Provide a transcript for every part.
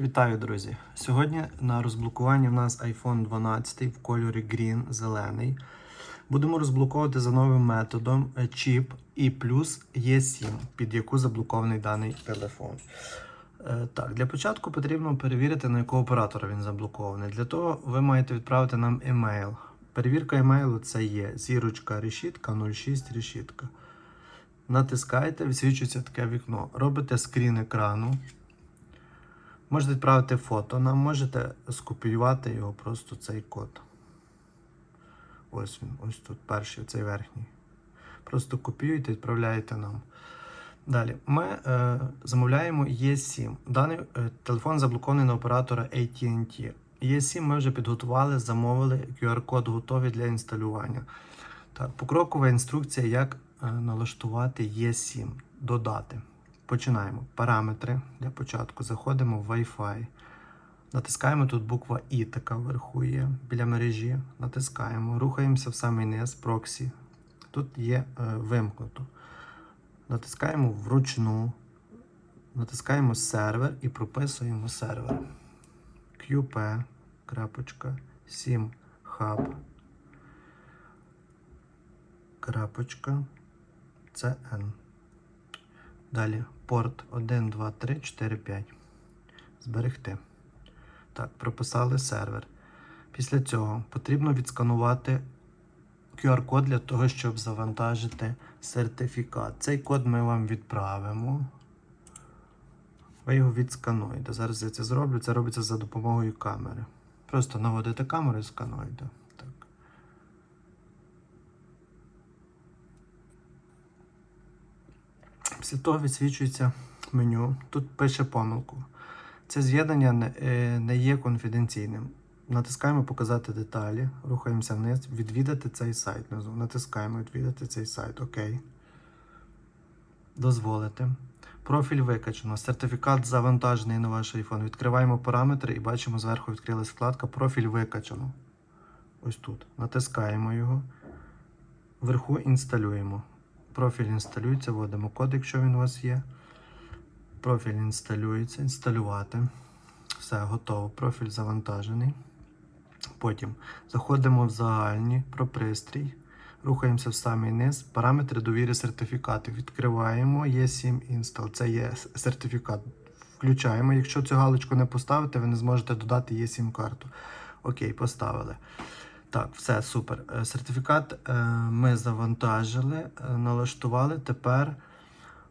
Вітаю, друзі! Сьогодні на розблокуванні в нас iPhone 12 в кольорі Green зелений. Будемо розблоковувати за новим методом чіп і плюс E7, під яку заблокований даний телефон. Е, Так, для початку потрібно перевірити, на якого оператора він заблокований. Для того ви маєте відправити нам емейл. Перевірка емейлу це є зірочка решітка 06 решітка. Натискаєте, висвічується таке вікно. Робите скрін екрану. Можете відправити фото, нам можете скопіювати його просто цей код. Ось він, ось тут перший, цей верхній. Просто копіюєте відправляєте нам. Далі, ми е, замовляємо E7. Даний е, телефон заблокований на оператора AT&T. E7 ми вже підготували, замовили, QR-код готовий для інсталювання. Так, покрокова інструкція, як е, налаштувати E7, додати. Починаємо. Параметри для початку. Заходимо в Wi-Fi. Натискаємо тут буква І, така вверху є біля мережі. Натискаємо, рухаємося в самий низ, проксі. Тут є е, вимкнуто. Натискаємо вручну, натискаємо сервер і прописуємо сервер. QP, крапочка, 7 hub, крапочка, CN. Далі порт 1, 2, 3, 4, 5. Зберегти. Так, прописали сервер. Після цього потрібно відсканувати QR-код для того, щоб завантажити сертифікат. Цей код ми вам відправимо. Ви його відскануєте. Зараз я це зроблю. Це робиться за допомогою камери. Просто наводите камеру і скануєте. Так. Після того відсвічується меню. Тут пише помилку. Це з'єднання не, е, є конфіденційним. Натискаємо Показати деталі, рухаємося вниз, відвідати цей сайт. Натискаємо відвідати цей сайт. ОК. Дозволити. Профіль викачано. Сертифікат завантажений на ваш iPhone. Відкриваємо параметри і бачимо зверху відкрилась вкладка Профіль викачано. Ось тут. Натискаємо його. Вверху інсталюємо. Профіль інсталюється, вводимо код, якщо він у вас є. Профіль інсталюється, інсталювати. Все, готово. Профіль завантажений. Потім заходимо в загальні про пристрій. Рухаємося в самий низ. Параметри довіри сертифікатів. Відкриваємо E7 Install. Це є сертифікат. Включаємо. Якщо цю галочку не поставите, ви не зможете додати E7 карту. Окей, поставили. Так, все, супер. Е, Сертифікат е, ми завантажили, е, налаштували. Тепер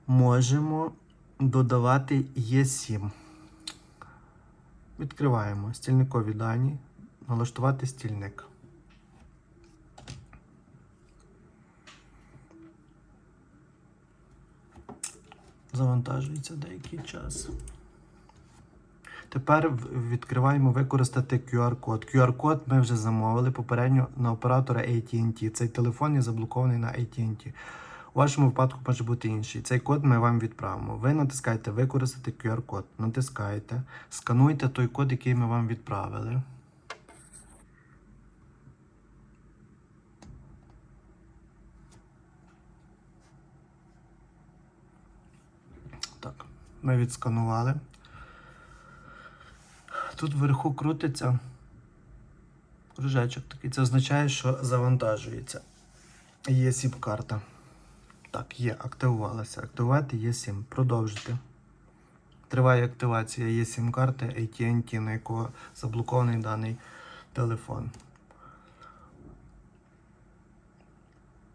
можемо додавати Е7. Відкриваємо стільникові дані, налаштувати стільник. Завантажується деякий час. Тепер відкриваємо використати QR-код. QR-код ми вже замовили попередньо на оператора AT&T. Цей телефон є заблокований на AT&T. У вашому випадку може бути інший. Цей код ми вам відправимо. Ви натискаєте використати QR-код. Натискаєте, скануйте той код, який ми вам відправили. Так, ми відсканували. Тут вверху крутиться кружечок такий. Це означає, що завантажується. Є сім-карта. Так, є, активувалася. Активувати є 7. Продовжити. Триває активація є сім-карти AT&T, на якого заблокований даний телефон.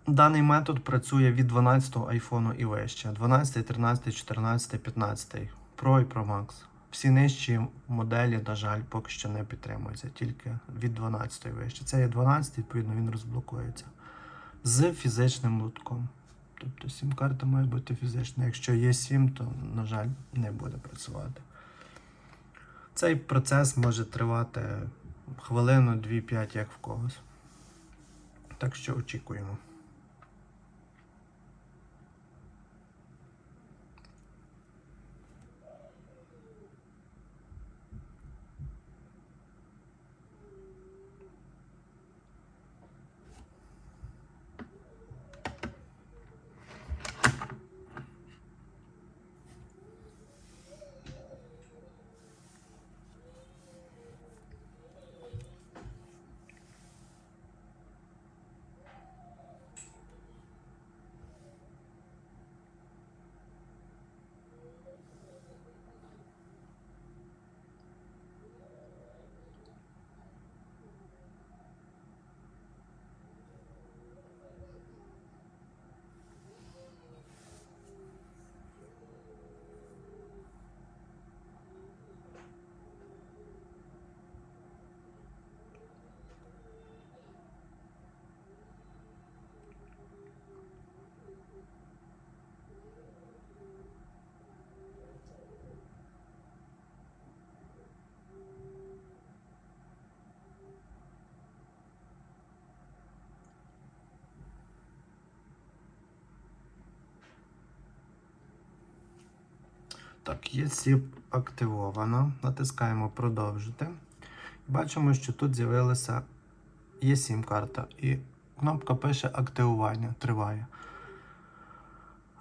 Даний метод працює від 12-го айфону і вище. 12, 13, 14, 15. Pro і Pro Max. Всі нижчі моделі, на жаль, поки що не підтримуються, тільки від 12 вище. Це є 12, відповідно, він розблокується з фізичним лутком. Тобто сім-карта має бути фізична. Якщо є 7, то, на жаль, не буде працювати. Цей процес може тривати хвилину, 2-5, як в когось. Так що очікуємо. Так, є сіп активована. Натискаємо продовжити. Бачимо, що тут з'явилася є сім-карта, і кнопка пише активування триває.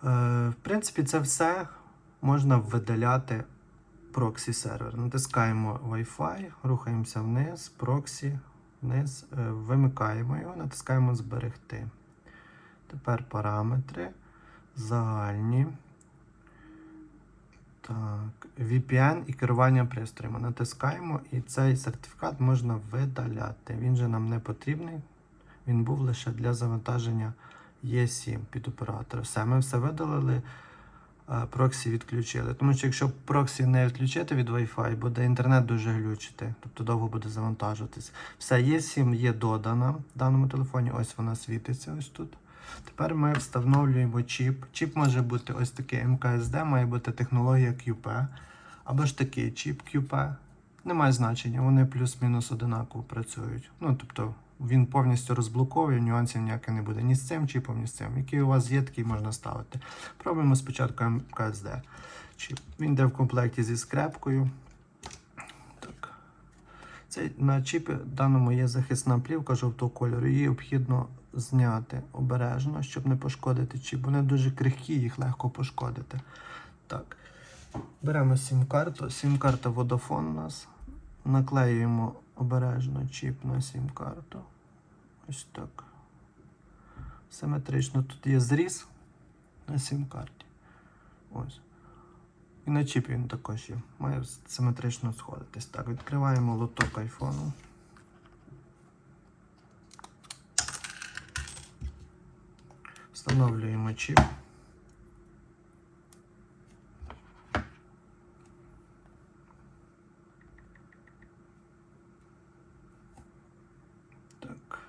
Е, в принципі, це все можна видаляти проксі сервер. Натискаємо Wi-Fi, рухаємося вниз, проксі, вниз, е, вимикаємо його, натискаємо Зберегти. Тепер параметри, загальні. Так, VPN і керування пристроями. Натискаємо, і цей сертифікат можна видаляти. Він же нам не потрібний. Він був лише для завантаження E7 під оператора. Все, ми все видалили, проксі відключили. Тому що якщо проксі не відключити від Wi-Fi, буде інтернет дуже глючити, тобто довго буде завантажуватись. Все, E7 є додана в даному телефоні. Ось вона світиться ось тут. Тепер ми встановлюємо чіп. Чіп може бути ось такий МКСД, має бути технологія QP. Або ж такий чіп QP. Немає значення, вони плюс-мінус одинаково працюють. Ну, тобто він повністю розблоковує, нюансів ніяких не буде. Ні з цим чіпом, ні з цим. Який у вас є, такий можна ставити. Пробуємо спочатку МКСД. Чіп. Він йде в комплекті зі скрепкою. Цей, на чіпі даному є захисна плівка жовтого кольору. Її необхідно зняти обережно, щоб не пошкодити чіп. Вони дуже крихкі, їх легко пошкодити. Так. Беремо сім-карту. Сім-карта Vodafone у нас. Наклеюємо обережно чіп на сім-карту. Ось так. Симетрично тут є зріз на сім-карті. Ось. І на чіпі він також є. Має симетрично сходитись. Так, відкриваємо лоток айфону. Встановлюємо чіп. Так.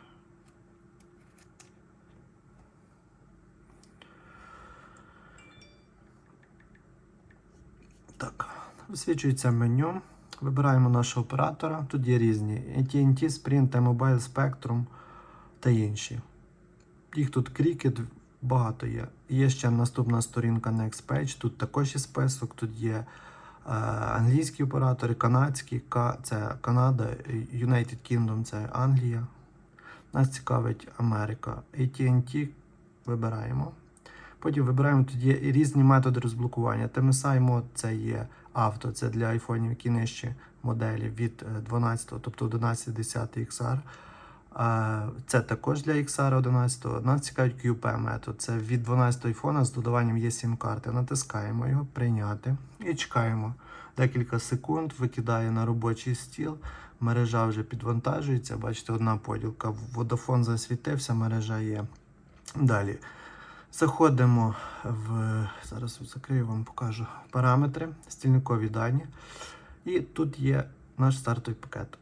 Так, висвічується меню. Вибираємо нашого оператора. Тут є різні AT&T, Sprint, T-Mobile, Spectrum та інші. Їх тут крікет багато є. Є ще наступна сторінка Next Page. Тут також є список. Тут є е, англійські оператори, канадські, це Канада, United Kingdom це Англія. Нас цікавить Америка. AT&T вибираємо. Потім вибираємо тут є різні методи розблокування. TMSI мод це є авто, це для айфонів, які нижчі моделі від е, 12, тобто 11, 10 XR. Це також для XR 11. Нас цікавить QP метод. Це від 12 айфона з додаванням є сім карти. Натискаємо його, прийняти і чекаємо декілька секунд, викидає на робочий стіл. Мережа вже підвантажується. Бачите, одна поділка. Водофон засвітився, мережа є. Далі. Заходимо в. Зараз закрию вам покажу параметри, стільникові дані. І тут є наш стартовий пакет.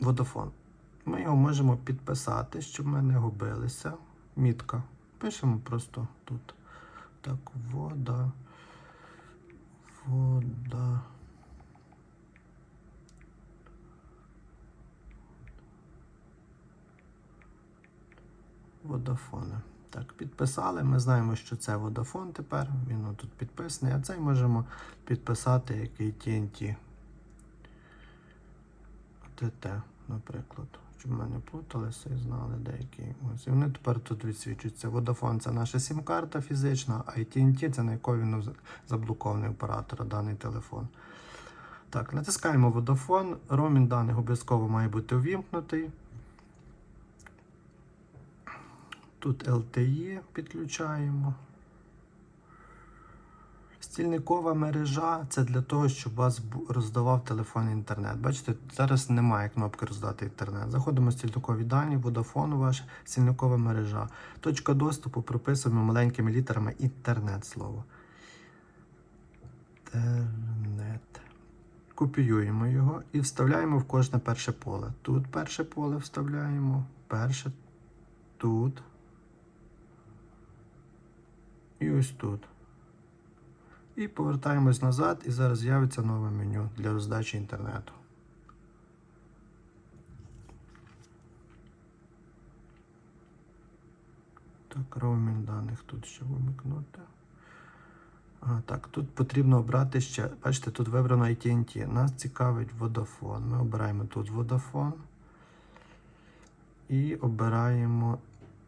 Водофон. Ми його можемо підписати, щоб ми не губилися. Мітка. Пишемо просто тут. Так, вода. Вода. Водофони. Так, підписали. Ми знаємо, що це Vodafone тепер. Він тут підписаний, а цей можемо підписати який TNT. ТТ, наприклад. Щоб ми не плуталися і знали деякі. Ось. І вони тепер тут відсвічуються. Vodafone це наша сім-карта фізична, а AT&T це на яку він заблокований оператор, даний телефон. Так, натискаємо Vodafone. Ромін даних обов'язково має бути увімкнутий. Тут LTE підключаємо. Стільникова мережа це для того, щоб вас роздавав телефон інтернет. Бачите, зараз немає кнопки роздати інтернет. Заходимо в стільникові дані, Vodafone ваш, стільникова мережа. Точка доступу прописуємо маленькими літерами інтернет слово. Інтернет. Копіюємо його і вставляємо в кожне перше поле. Тут перше поле вставляємо, перше тут. І ось тут. І повертаємось назад, і зараз з'явиться нове меню для роздачі інтернету. Так, роумінг даних тут ще вимикнути. А, так, тут потрібно обрати ще. Бачите, тут вибрано AT&T. Нас цікавить Vodafone. Ми обираємо тут Vodafone. І обираємо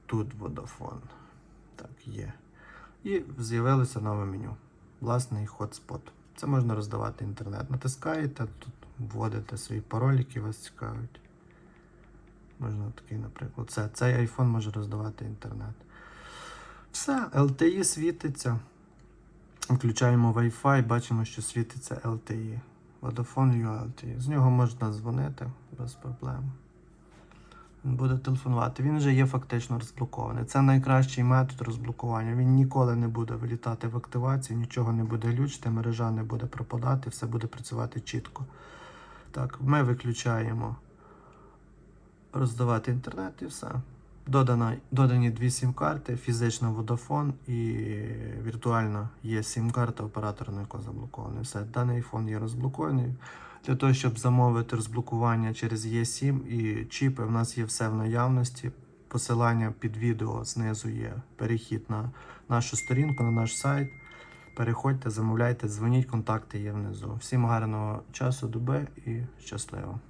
тут Vodafone. Так, є. І з'явилося нове меню. Власний хотспот. Це можна роздавати інтернет. Натискаєте, тут вводите свої паролі, які вас цікавлять. Можна такий, наприклад. Це, цей iPhone може роздавати інтернет. Все, LTE світиться. Включаємо Wi-Fi, бачимо, що світиться LTE. Vodafone LTE. З нього можна дзвонити без проблем. Буде телефонувати. Він вже є фактично розблокований. Це найкращий метод розблокування. Він ніколи не буде вилітати в активації, нічого не буде глючити, мережа не буде пропадати, все буде працювати чітко. Так, ми виключаємо роздавати інтернет і все. Додана, додані дві сім-карти, фізична Vodafone і віртуальна є сім-карта оператора, на якого заблокований. Все, даний iPhone є розблокований. Для того, щоб замовити розблокування через E7 і чіпи, в нас є все в наявності. Посилання під відео знизу є перехід на нашу сторінку, на наш сайт. Переходьте, замовляйте, дзвоніть, контакти є внизу. Всім гарного часу, доби і щасливо!